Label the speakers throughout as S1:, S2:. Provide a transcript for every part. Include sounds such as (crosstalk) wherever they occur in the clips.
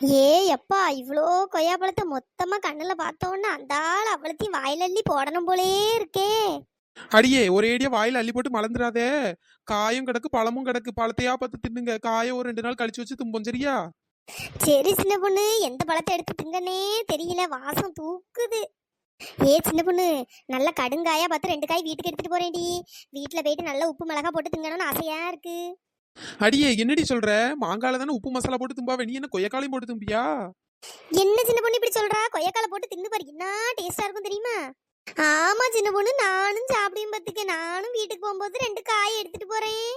S1: ஏ எப்பா இவ்வளோ கொய்யாப்பழத்தை மொத்தமா கண்ணுல பார்த்தோன்னா அந்த ஆள் அவ்வளத்தையும் வாயில அள்ளி போடணும் போலே இருக்கே.
S2: அடியே ஒரேடியா வாயில அள்ளி போட்டு மலர்ந்துடாதே காயும் கிடக்கு பழமும் கிடக்கு. பழத்தையா பார்த்து தின்னுங்க. காயை ஒரு ரெண்டு நாள் கழிச்சு வச்சு தும்போம் சரியா?
S1: சரி சின்ன பொண்ணு. எந்த பழத்தை எடுத்து திங்கனே தெரியல. வாசம் தூக்குது. ஏ சின்ன பொண்ணு நல்ல கடுங்காயா பார்த்து ரெண்டு காய் வீட்டுக்கு எடுத்துட்டு போறேன்டி. வீட்டுல போயிட்டு நல்ல உப்பு மிளகா போட்டு திங்கணும்னு ஆசையா இருக்கு.
S2: அடியே என்னடி சொல்ற? மாங்கால தானே உப்பு மசாலா போட்டு தும்பா நீ என்ன கொய்யக்காலையும் போட்டு தும்பியா?
S1: என்ன சின்ன பொண்ணு இப்படி சொல்றா? கொய்யாக்கால போட்டு தின்னு பாரு என்ன டேஸ்டா இருக்கும் தெரியுமா? ஆமா சின்ன பொண்ணு நானும் சாப்பிடையும் பார்த்துக்க நானும் வீட்டுக்கு போகும்போது ரெண்டு காய் எடுத்துட்டு போறேன்.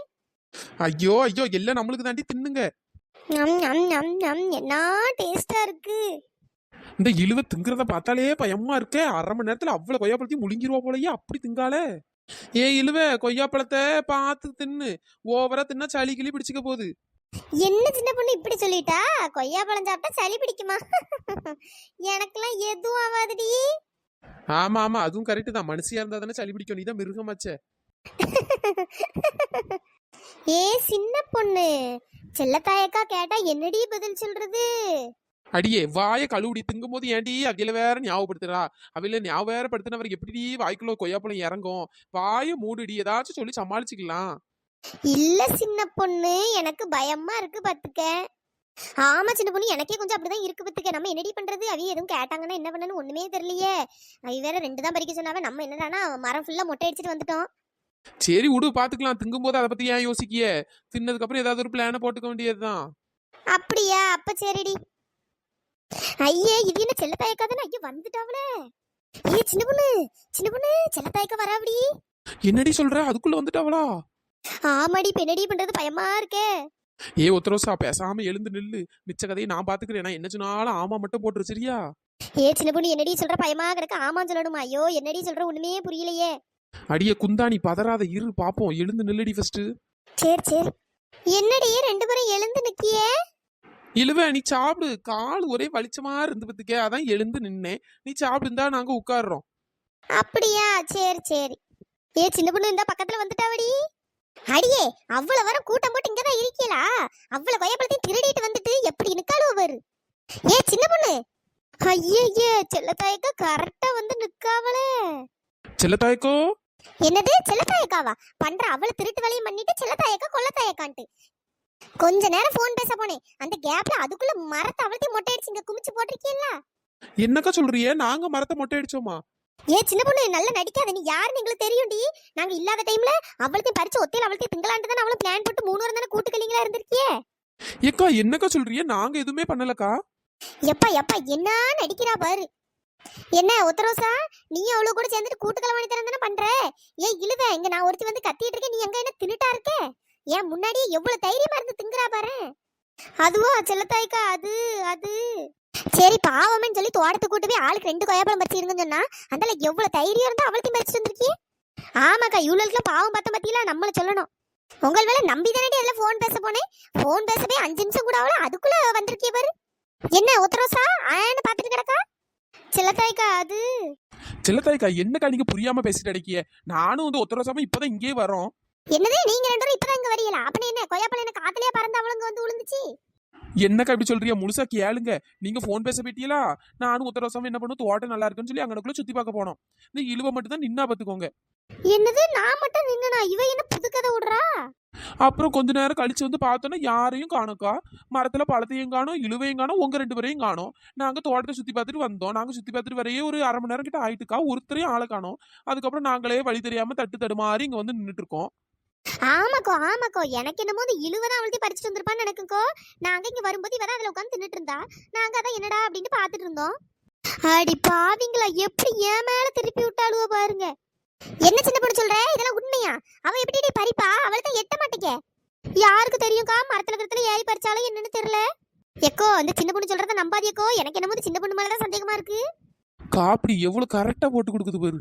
S2: ஐயோ ஐயோ எல்லாம் நம்மளுக்கு தாண்டி தின்னுங்க.
S1: ஞம், ஞம், ஞம், ஞம், என்ன டேஸ்டா இருக்கு?
S2: இந்த இழுவ திங்கிறத பார்த்தாலே பயமா இருக்கே. அரை மணி நேரத்துல அவ்வளவு கொய்யாப்பழத்தையும் முழுங்கிருவா போலயே அப்படி திங்காலே ஏ இழுவ கொய்யாப்பழத்தை பார்த்து தின்னு. ஓவரா தின்னா சளி கிளி பிடிச்சிக்க போகுது.
S1: என்ன சின்ன பொண்ணு இப்படி சொல்லிட்டா? கொய்யா பழம் சாப்பிட்டா சளி பிடிக்குமா? (laughs) எனக்கெல்லாம் எதுவும் ஆகாதுடி
S2: ஆமா ஆமா அதுவும் கரெக்ட் தான். மனுஷியா இருந்தா தானே சளி பிடிக்கும். நீ தான் மிருகமாச்சே (laughs)
S1: ஏ சின்ன பொண்ணு. செல்லத்தாயக்கா கேட்டா என்னடி பதில் சொல்றது?
S2: அடியே வாயை கழுவுடி திங்கும் போது ஏன்டி அவில வேற ஞாபகப்படுத்துறா? அவில ஞாபகம் வேற படுத்தினவர் எப்படி வாய்க்குள்ள கொய்யாப்பழம் இறங்கும்? வாயை மூடுடி ஏதாச்சும் சொல்லி சமாளிச்சுக்கலாம்.
S1: இல்ல சின்ன பொண்ணு எனக்கு பயமா இருக்கு பாத்துக்க. ஆமா சின்ன பொண்ணு எனக்கே கொஞ்சம் அப்படிதான் இருக்கு பாத்துக்க. நம்ம என்னடி பண்றது? அவி எதுவும் கேட்டாங்கன்னா என்ன பண்ணணும் ஒண்ணுமே தெரியலையே. அவி வேற ரெண்டு தான் பறிக்க சொன்னாவே. நம்ம என்னடானா மரம் ஃபுல்லா மொட்டை அடிச்சிட்டு வந்துட்டோம்.
S2: சரி விடு பாத்துக்கலாம். திங்கும் போது அதை பத்தி ஏன் யோசிக்கிய? தின்னதுக்கு அப்புறம் ஏதாவது ஒரு பிளான போட்டுக்க வேண்டியதுதான்.
S1: அப்படியா? அப்ப சரிடி. ஐயே இது என்ன செல்லத்தாயக்கா தானே ஐயோ வந்துட்டாவளே. ஏ சின்ன பொண்ணு சின்ன பொண்ணு செல்லத்தாயக்கா வராவடி.
S2: என்னடி சொல்ற? அதுக்குள்ள வந்துட்டாவளா?
S1: ஆமாடி பெண்ணடி பண்றது பயமா இருக்கே.
S2: ஏ ஒத்தரோசா பேசாம எழுந்து நில்லு. மிச்ச கதையை நான் பாத்துக்கிறேன்? நான் என்ன சொன்னாலும் ஆமா மட்டும் போட்டுரு சரியா?
S1: ஏ சின்ன பொண்ணு என்னடி சொல்ற? பயமா கிடக்க. ஆமான்னு சொல்லணுமா? ஐயோ என்னடி சொல்ற? ஒண்ணுமே புரியலையே.
S2: அடியே குந்தாணி பதறாத இரு பாப்போம். எழுந்து நில்லுடி ஃபர்ஸ்ட்
S1: சரி சரி. என்னடி ரெண்டு பேரும் எழுந்து நிக்கியே?
S2: இழுவ நீ சாப்பிடு. கால் ஒரே வலிச்சமா இருந்து பத்துக்க. அதான் எழுந்து நின்னேன். நீ சாப்பிடுந்தா நாங்க உட்கார்றோம்.
S1: அப்படியா? சரி சரி. ஏ சின்ன பொண்ணு இந்த பக்கத்துல வந்துட்டாவடி. அடியே அவ்வளவு வர கூட்டம் போட்டு இங்கதான் இருக்கீங்களா அவ்வளவு கொய்யாப்பழத்தையும் திருடிட்டு வந்துட்டு எப்படி நிக்காளுவ பாரு. ஏ சின்ன பொண்ணு. ஐயே செல்லத்தாயக்கா கரெக்டா வந்து நிக்காவளே.
S2: செல்லத்தாய்க்கோ?
S1: என்னது? செல்லத்தாயக்காவா? பண்ற அவளை திருட்டு வேலையும் பண்ணிட்டு செல்லத்தாயக்கா கொல்லத்தாயக்கான்ட்டு. கொஞ்ச நேரம் ஃபோன் பேச போனேன். அந்த கேப்ல அதுக்குள்ள மரத்தை அவளத்தையும் மொட்டை அடிச்சு இங்க குமிச்சு போட்டிருக்கீல்ல
S2: என்னக்கா சொல்றியே நாங்க மரத்தை மொட்டை அடிச்சோமா
S1: ஏ சின்ன பொண்ணு நல்லா நடிக்காத. நீ யாருன்னு எங்களுக்கு தெரியும்டி. நாங்க இல்லாத டைம்ல அவளுக்கு பறிச்சு ஒத்தையில அவளுக்கு திங்கலான்ட்டு தானே அவளும் பிளான் போட்டு மூணு வாரம் தானே கூட்டுக்கலிங்களா இருந்திருக்கியே?
S2: ஏக்கா என்னக்கா சொல்றியே நாங்க எதுவுமே பண்ணலக்கா.
S1: எப்பா எப்பா என்ன நடிக்கிறா பாரு. என்ன ஒத்தரோசா? நீ அவ்வளவு கூட சேர்ந்துட்டு கூட்டுக்கள வாணித்தனம் தானே பண்ற? ஏன் இழுவ இங்க நான் ஒருத்தி வந்து கத்திட்டு இருக்கேன். நீ எங்க என்ன தின்னுட்டா இருக்க? ஏன் முன்னாடியே எவ்வளவு தைரியமா இருந்து திங்குறா பாரு. அதுவா செல்லத்தாய்க்கா அது அது. சரி பாவம்னு சொல்லி தோட்டத்தை கூட்டு போய் ஆளுக்கு ரெண்டு கொய்யாப்பழம் பறிச்சிருங்கன்னு சொன்னா அந்தால எவ்வளவு தைரியம் இருந்தா அவளுக்கு பறிச்சுட்டு வந்திருக்கியே ஆமாக்கா இவ்வளவுக்குலாம் பாவம் பார்த்த பத்திலாம் நம்மள சொல்லணும். உங்கள் வேலை நம்பி தானே எல்லாம் ஃபோன் பேச போனேன்? ஃபோன் பேச போய் அஞ்சு நிமிஷம் கூட ஆகல அதுக்குள்ள வந்திருக்கிய பாரு. என்ன உத்தரவுசா ஆன்னு பாத்துட்டு கிடக்கா? செல்லத்தாய்க்கா அது.
S2: செல்லத்தாய்க்கா என்னக்கா நீங்க புரியாம பேசிட்டு அடிக்கிய? நானும் வந்து ஒத்தரசாம இப்பதான் இங்கே வரோம்
S1: என்னது நீங்க ரெண்டு பேரும் இப்பதான் இங்க வரீங்களா? அப்ப என்ன கொய்யாப்பழம் என்ன காத்துலயே பறந்து அவளுங்க வந்து விழுந்துச்சு
S2: என்னக்கா இப்படி சொல்றியா முழுசா கேளுங்க. நீங்க போன் பேச போயிட்டீங்களா? நானும் ஒத்தரசாம என்ன பண்ணும்? தோட்டம் நல்லா இருக்குன்னு சொல்லி அங்கனக்குள்ள சுத்தி பார்க்க போனோம். இந்த இழுவ மட்டும் தான் நின்னா பாத்துக்கோங்க
S1: என்னது நான் மட்டும் நின்னா இவ என்ன புது கதை விடுறா?
S2: அப்புறம் கொஞ்ச நேரம் கழிச்சு வந்து பார்த்தோன்னா யாரையும் காணோக்கா மரத்துல பழத்தையும் காணோம் இழுவையும் காணோம் உங்க ரெண்டு பேரையும் காணோம். நாங்க தோட்டத்தை சுத்தி பார்த்துட்டு வந்தோம். நாங்க சுத்தி பார்த்துட்டு வரையே ஒரு அரை மணி நேரம் கிட்ட ஆயிட்டுக்கா. ஒருத்தரையும் ஆளை காணோம். அதுக்கப்புறம் நாங்களே வழி தெரியாம தட்டு தடுமாறி இங்க வந்து நின்னுட்டு இருக்கோம்.
S1: ஆமாக்கோ ஆமாக்கோ. எனக்கு என்னமோ அந்த இழுவதான் அவள்கிட்ட படிச்சுட்டு வந்திருப்பான்னு எனக்குக்கோ நாங்க இங்க வரும்போது இவதான் அதுல உட்காந்து தின்னுட்டு இருந்தா. நாங்க அதான் என்னடா அப்படின்னு பார்த்துட்டு இருந்தோம். அடி பாவிங்களா எப்படி என் மேல திருப்பி விட்டாளுவோ பாருங்க. என்ன சின்ன பொண்ணு சொல்ற? இதெல்லாம் உண்மையா? அவ எப்படி பறிப்பா? அவளுக்கு எட்ட மாட்டேங்க யாருக்கு தெரியும்க்கா? மரத்துல கிடத்துல ஏறி பறிச்சாலும் என்னன்னு தெரியல. எக்கோ அந்த சின்ன பொண்ணு சொல்றத நம்பாதியக்கோ எனக்கு என்னமோ சின்ன பொண்ணு மேலதான் சந்தேகமா இருக்கு.
S2: காப்பி எவ்வளவு கரெக்டா போட்டு கொடுக்குது பாரு.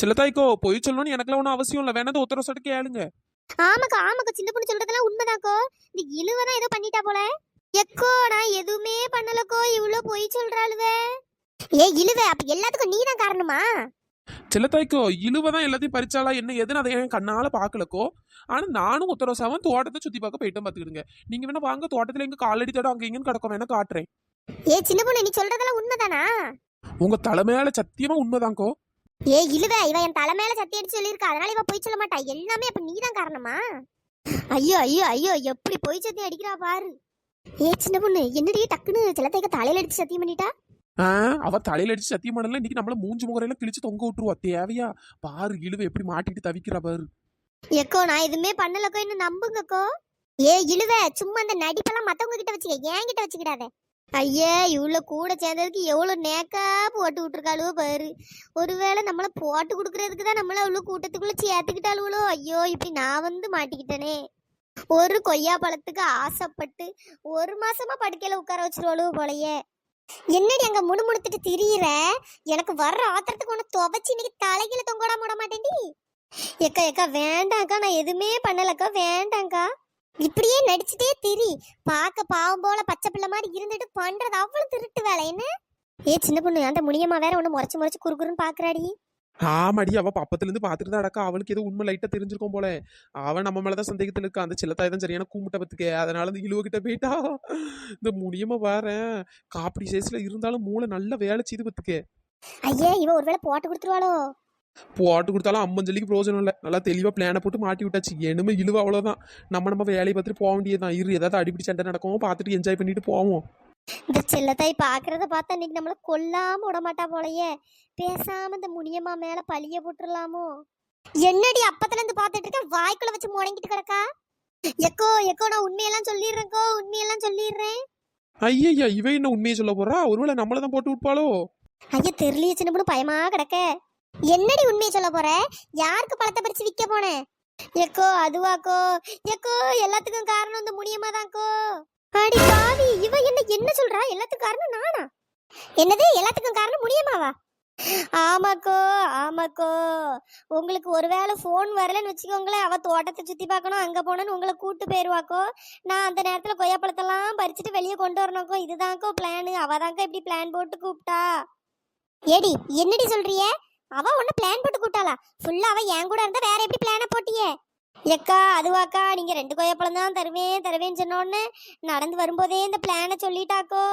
S2: செல்லத்தாய்க்கோ பொய் சொல்லணும்னு எனக்குலாம் ஒன்றும் அவசியம் இல்லை. வேணா ஒத்தர சொட்டு கேளுங்க.
S1: ஆமாக்கா ஆமாக்கா சின்ன பொண்ணு சொல்றதெல்லாம் உண்மைதாக்கோ. இந்த இழுவதான் ஏதோ பண்ணிட்டா போல. எக்கோ நான் எதுவுமே பண்ணலக்கோ இவ்ளோ பொய் சொல்றாளுவே. ஏ இழுவ அப்ப எல்லாத்துக்கும் நீதான் காரணமா?
S2: செல்லத்தாய்க்கோ இழுவ தான் எல்லாத்தையும் பறிச்சாலா என்ன எதுன்னு அதை என் கண்ணால பாக்கலக்கோ. ஆனா நானும் உத்தரவசாவும் தோட்டத்தை சுத்தி பார்க்க போயிட்டோம் பாத்துக்கிடுங்க. நீங்க வேணா வாங்க தோட்டத்துல எங்க காலடி தடம் அங்க இங்கன்னு கிடக்கும் வேணா காட்டுறேன்.
S1: ஏ சின்ன பொண்ணு நீ சொல்றதெல்லாம் உண்மைதானா?
S2: உங்க தலைமையால சத்தியமா உண்மைதான்க்கோ
S1: ஏ இழுவ இவ என் தலை மேல சத்தி அடிச்சு சொல்லியிருக்கா. அதனால இவ பொய் சொல்ல மாட்டா. எல்லாமே அப்ப நீதான் காரணமா? ஐயோ ஐயோ ஐயோ எப்படி பொய் சத்தி அடிக்கிறா பாரு. ஏ சின்ன பொண்ணு என்னடி டக்குன்னு சிலத்தைக்க தலையில அடிச்சு சத்தியம் பண்ணிட்டா?
S2: அவ தலையில அடிச்சு சத்தியம் பண்ணல. இன்னைக்கு நம்மள மூஞ்சி முகரையில கிழிச்சு தொங்க விட்டுருவா. தேவையா? பாரு இழுவ எப்படி மாட்டிட்டு தவிக்கிறா பாரு.
S1: எக்கோ நான் எதுவுமே பண்ணலக்கோ இன்னும் நம்புங்கக்கோ? ஏ இழுவ சும்மா அந்த நடிப்பெல்லாம் மத்தவங்க கிட்ட வச்சுக்க. என் கிட்ட வச்சுக்கிடாத. ஐயே இவ்வளோ கூட சேர்ந்ததுக்கு எவ்வளோ நேக்கா போட்டு விட்டுருக்காளுவோ பாரு. ஒருவேளை நம்மளை போட்டு கொடுக்கறதுக்கு தான் நம்மள அவ்வளோ கூட்டத்துக்குள்ளே சேர்த்துக்கிட்டாளுவளோ. ஐயோ இப்படி நான் வந்து மாட்டிக்கிட்டேனே. ஒரு கொய்யா பழத்துக்கு ஆசைப்பட்டு ஒரு மாசமா படுக்கையில் உட்கார வச்சிருவாளுவோ போலயே. என்னடி அங்க முணுமுணுத்துட்டு திரியிற? எனக்கு வர்ற ஆத்திரத்துக்கு ஒன்று துவைச்சி இன்னைக்கு தலைகீழ தொங்கோட விட மாட்டேன்டி. ஏக்கா ஏக்கா வேண்டாங்க்கா நான் எதுவுமே பண்ணலக்கா வேண்டாங்க்கா இப்படியே நடிச்சுட்டே திரி. பார்க்க பாவம் போல பச்சை பிள்ளை மாதிரி இருந்துட்டு பண்றது அவ்வளவு திருட்டு வேலை என்ன? ஏ சின்ன பொண்ணு அந்த முனியம்மா வேற ஒண்ணு முறைச்சு முறைச்சு குறுகுறுன்னு பாக்குறாடி.
S2: ஆமாடி அவ பப்பத்துல இருந்து பாத்துட்டு தான் அடக்கா அவளுக்கு ஏதோ உண்மை லைட்டா தெரிஞ்சிருக்கும் போல. அவன் நம்ம மேலதான் சந்தேகத்துல இருக்கா. அந்த சில்லத்தாய் தான் சரியான கூமுட்ட பத்துக்க. அதனால இந்த இழுவ கிட்ட போயிட்டா. இந்த முடியமா வாரேன் காப்படி சைஸ்ல இருந்தாலும் மூளை நல்ல வேலை செய்து பத்துக்க.
S1: ஐயே இவ ஒருவேளை போட்டு கொடுத்துருவாளோ?
S2: போட்டு கொடுத்தாலும் அம்மஞ்சலிக்கு பிரோஜனம் இல்லை. நல்லா தெளிவா பிளானை போட்டு மாட்டி விட்டாச்சு. என்னமே இழுவ அவ்வளவுதான். நம்ம நம்ம வேலையை பார்த்துட்டு போக வேண்டியதுதான். இரு ஏதாவது அடிப்படி சண்டை நடக்கும் பார்த்துட்டு என்ஜாய் பண்ணிட்டு போவோம்.
S1: இந்த செல்லத்தாய் பாக்குறத பார்த்தா இன்னைக்கு நம்மள கொல்லாம விட மாட்டா போலயே. பேசாம இந்த முனியம்மா மேல பழிய போட்டுடலாமோ என்னடி அப்பத்துல இருந்து பாத்துட்டு இருக்க? வாய்க்குள்ள வச்சு முடங்கிட்டு கிடக்கா? எக்கோ எக்கோ நான் உண்மையெல்லாம் சொல்லிடுறேன்க்கோ. உண்மையெல்லாம் சொல்லிடுறேன்.
S2: ஐயய்யா இவ என்ன உண்மையை சொல்ல போறா? ஒருவேளை நம்மள தான் போட்டு விட்பாளோ?
S1: ஐயா தெரியலையே சின்ன பொண்ணு பயமா கிடக்க. என்னடி உண்மையை சொல்ல போற? யாருக்கு பழத்தை பறிச்சு விற்க போனேன் எக்கோ அதுவாக்கோ. எக்கோ எல்லாத்துக்கும் காரணம் இந்த முனியம்மா தான்க்கோ அடி பாவி இவ என்ன என்ன சொல்றா? எல்லாத்துக்கும் காரணம் நானா? என்னது எல்லாத்துக்கும் காரணம் முடியுமாவா ஆமாக்கோ ஆமாக்கோ. உங்களுக்கு ஒருவேளை ஃபோன் வரலன்னு வச்சுக்கோங்களேன். அவ தோட்டத்தை சுத்தி பார்க்கணும் அங்க போனோன்னு உங்களை கூட்டு போயிருவாக்கோ. நான் அந்த நேரத்துல கொய்யாப்பழத்தெல்லாம் பறிச்சுட்டு வெளியே கொண்டு வரணுக்கோ இதுதான்க்கோ பிளான் அவதான்க்கோ இப்படி பிளான் போட்டு கூப்பிட்டா. ஏடி என்னடி சொல்றிய அவ ஒன்னு பிளான் போட்டு கூட்டாளா ஃபுல்லா அவ என் கூட இருந்தா வேற எப்படி பிளான போட்டியே? எக்கா அதுவாக்கா நீங்க ரெண்டு கொய்யாப்பழம் தான் தருவேன் தருவேன்னு சொன்னோன்னு நடந்து வரும்போதே இந்த பிளானை சொல்லிட்டாக்கோ.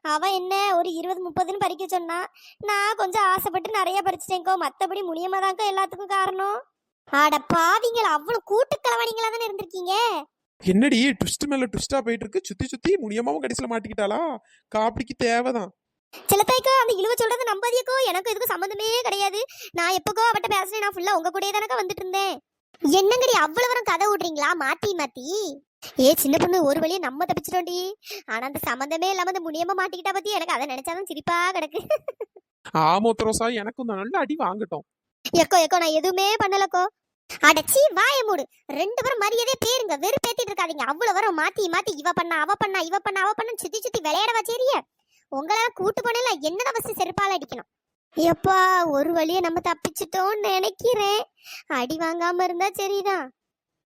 S1: அவ என்ன ஒரு இருபது முப்பதுன்னு பறிக்க சொன்னா நான் கொஞ்சம் ஆசைப்பட்டு நிறைய பறிச்சிட்டேங்கோ மத்தபடி முனியமாதாக்கோ எல்லாத்துக்கும் காரணம். ஆட பாவிங்கள அவ்வளவு கூட்டு தானே இருந்திருக்கீங்க?
S2: என்னடி ட்விஸ்ட் மேல ட்விஸ்டா போயிட்டு இருக்கு. சுத்தி சுத்தி முடியாமவும் கடைசியில மாட்டிக்கிட்டாளா? காப்பிடிக்கு தேவைதான்.
S1: சிலத்தாய்க்கோ அந்த இழுவ சொல்றது நம்பாதியக்கோ எனக்கு இதுக்கு சம்மந்தமே கிடையாது. நான் எப்போக்கோ அவட்ட பேசுனேன் நான் ஃபுல்லா உங்க கூடயே தானக்கா வந்துட்டு இருந்தேன் என்னங்கடி அவ்வளவு வரம் கதை விடுறீங்களா மாத்தி மாத்தி. ஏ சின்ன பொண்ணு ஒரு வழியா நம்ம தப்பிச்சிட்டோண்டி. ஆனா அந்த சம்மந்தமே இல்லாம அந்த முனியமா மாட்டிக்கிட்டா பத்தி எனக்கு அதை நினைச்சாதான் சிரிப்பா கிடக்கு.
S2: ஆமா எனக்கும் தான் நல்ல அடி வாங்கட்டும்.
S1: எக்கோ எக்கோ நான் எதுவுமே பண்ணலக்கோ. அடச்சி வாய மூடு. ரெண்டு பேரும் மரியாதையே பேருங்க. வெறுப்பேத்திட்டு இருக்காதீங்க. அவ்வளவு வரம் மாத்தி மாத்தி. இவ பண்ணா அவ பண்ணா இவ பண்ணா அவ பண்ணா சுத்தி சுத்தி விளையாட வச்சேரிய உங்களால கூட்டு போனேல என்னதான் ஃபர்ஸ்ட் செருப்பால அடிக்கணும்? எப்பா ஒரு வழியை நம்ம தப்பிச்சிட்டோம்னு நினைக்கிறேன். அடி வாங்காம இருந்தா சரிதான்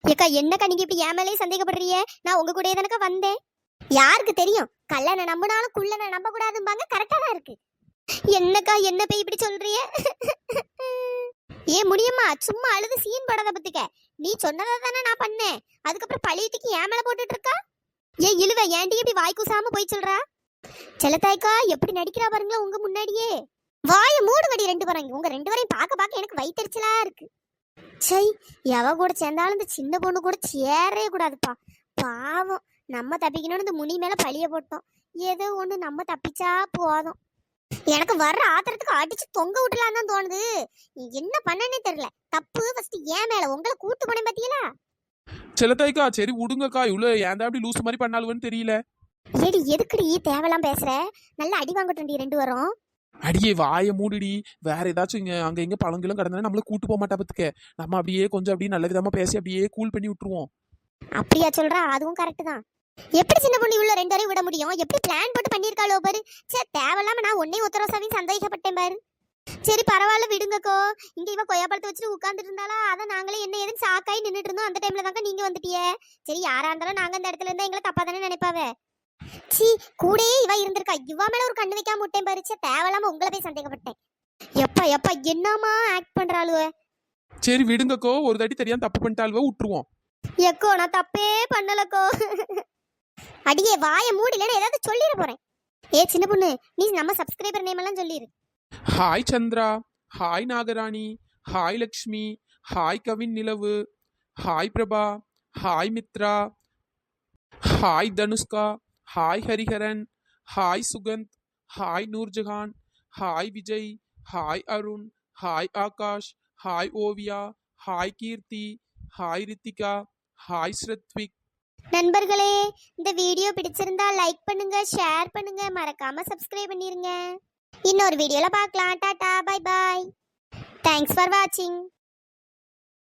S1: ஏக்கா என்னக்கா நீங்க இப்படி என் மேலேயே சந்தேகப்படுறீங்க? நான் உங்க கூடயே தானக்கா வந்தேன். யாருக்கு தெரியும்? கல்லனை நம்பினாலும் குள்ளனை நம்ப கூடாதும்பாங்க கரெக்டா தான் இருக்கு. என்னக்கா என்ன போய் இப்படி சொல்றிய ஏ முடியுமா சும்மா அழுது சீன் படாத பத்துக்க. நீ சொன்னதை தானே நான் பண்ணேன். அதுக்கப்புறம் பழியத்துக்கு ஏன் மேல போட்டுட்டு இருக்கா? ஏன் இழுவ ஏன்டி இப்படி வாய் கூசாம போய் சொல்றா? செல்லத்தாய்க்கா எப்படி நடிக்கிறா பாருங்களா உங்க முன்னாடியே. வாய மூடுங்கடி ரெண்டு பேரும். உங்க ரெண்டு பேரையும் பார்க்க பார்க்க எனக்கு வயிற்றுச்சலா இருக்கு. சை எவ கூட சேர்ந்தாலும் இந்த சின்ன பொண்ணு கூட சேரவே கூடாதுப்பா. பாவம் நம்ம தப்பிக்கணும்னு இந்த முனி மேல பழிய போட்டோம். ஏதோ ஒண்ணு நம்ம தப்பிச்சா போதும். எனக்கு வர்ற ஆத்திரத்துக்கு அடிச்சு தொங்க விட்டலான்னு தான் தோணுது. நீ என்ன பண்ணனே தெரியல. தப்பு ஃபர்ஸ்ட் ஏன் மேல. உங்களை கூட்டு போனேன் பாத்தீங்களா?
S2: செல்லத்தாய்க்கா சரி விடுங்கக்கா. இவ்வளவு ஏன்டா அப்படி லூஸ் மாதிரி பண்ணாலுன்னு தெரியல.
S1: ஏடி எதுக்குடி தேவையெல்லாம் பேசுற? நல்லா அடி வாங்கட்டும் ரெண்டு வரும்
S2: அடியே வாயை மூடிடி. வேற ஏதாச்சும் இங்க அங்க இங்க பழங்களும் கிடந்தா நம்மள கூட்டு போக மாட்டா பத்துக்க. நம்ம அப்படியே கொஞ்சம் அப்படியே நல்ல விதமா பேசி அப்படியே கூல் பண்ணி விட்டுருவோம்.
S1: அப்படியா சொல்றா? அதுவும் கரெக்ட் தான். எப்படி சின்ன பொண்ணு இவ்வளவு ரெண்டு வரையும் விட முடியும்? எப்படி பிளான் போட்டு பண்ணிருக்காளோ பாரு. சே தேவையில்லாம நான் உன்னை உத்தரவாசாவையும் சந்தேகப்பட்டேன் பாரு. சரி பரவாயில்ல விடுங்கக்கோ. இங்க இவ கொய்யாப்பழத்தை வச்சுட்டு உட்கார்ந்துட்டு இருந்தாலா அதை நாங்களே என்ன ஏதுன்னு சாக்காய் நின்னுட்டு இருந்தோம். அந்த டைம்ல தாங்க நீங்க வந்துட்டியே. சரி யாரா இருந்தாலும் நாங்க அந்த இடத்துல இருந்தா எங்களை தப்பா தானே நினைப்பாவ? சீ கூடயே இவ இருந்திருக்கா. இவ மேல ஒரு கண்ணு வைக்காம விட்டேன் பாரு ச்சே தேவையில்லாம உங்களை போய் சந்தேகப்பட்டேன். எப்பா எப்பா என்னமா ஆக்ட் பண்றாளுவ?
S2: சரி விடுங்கக்கோ. ஒரு தாட்டி தெரியாம தப்பு பண்ணிட்டாலுவோ விட்டுருவோம்
S1: எக்கோ நான் தப்பே பண்ணலக்கோ. அடியே வாய மூடிலன்னு ஏதாவது சொல்லிட போறேன். ஏ சின்ன பொண்ணு நீ நம்ம சப்ஸ்கிரைபர் நேம் எல்லாம் சொல்லிரு.
S2: Hi Chandra. Hi Nagarani. Hi Lakshmi. Hi Kavin Nilavu. Hi Prabha. Hi Mitra. Hi Dhanushka. Hi Hariharan hi Sukanth hi Noorjahan hi Vijay hi Arun hi Akash hi Oviya hi Keerthi hi Rithika hi Srathvik.
S1: நண்பர்களே இந்த video பிடிச்சிருந்தா like பண்ணுங்க share பண்ணுங்க மறக்காம subscribe பண்ணிருங்க. இன்னொரு வீடியோல பார்க்கலாம். Tata bye bye thanks for வாட்சிங்